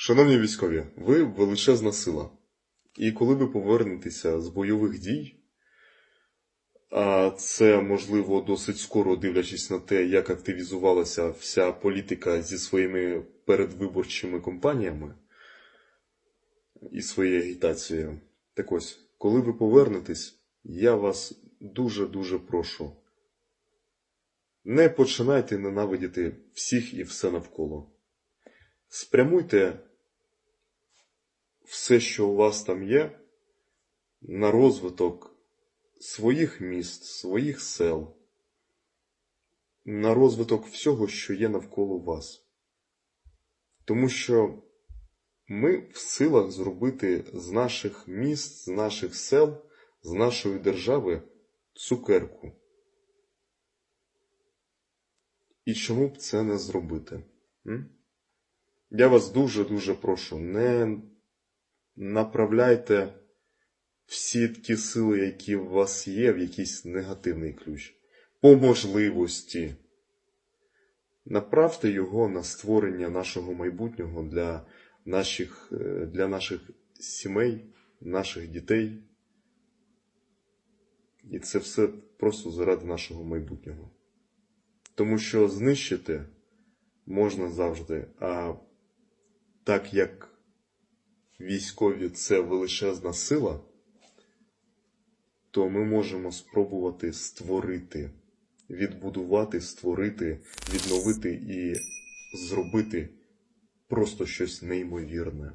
Шановні військові, ви величезна сила. І коли ви повернетеся з бойових дій, а це можливо досить скоро дивлячись на те, як активізувалася вся політика зі своїми передвиборчими кампаніями і своєю агітацією. Так ось, коли ви повернетесь, я вас дуже-дуже прошу. Не починайте ненавидіти всіх і все навколо. Спрямуйте все, що у вас там є, на розвиток своїх міст, своїх сел, на розвиток всього, що є навколо вас. Тому що ми в силах зробити з наших міст, з наших сел, з нашої держави цукерку. І чому б це не зробити? М? Я вас дуже-дуже прошу, не направляйте всі ті сили, які в вас є, в якийсь негативний ключ. По можливості. Направте його на створення нашого майбутнього для наших, е, для наших сімей, наших дітей. І це все просто заради нашого майбутнього. Тому що знищити можна завжди, а так як військові це величезна сила, то ми можемо спробувати створити, відбудувати, створити, відновити і зробити просто щось неймовірне.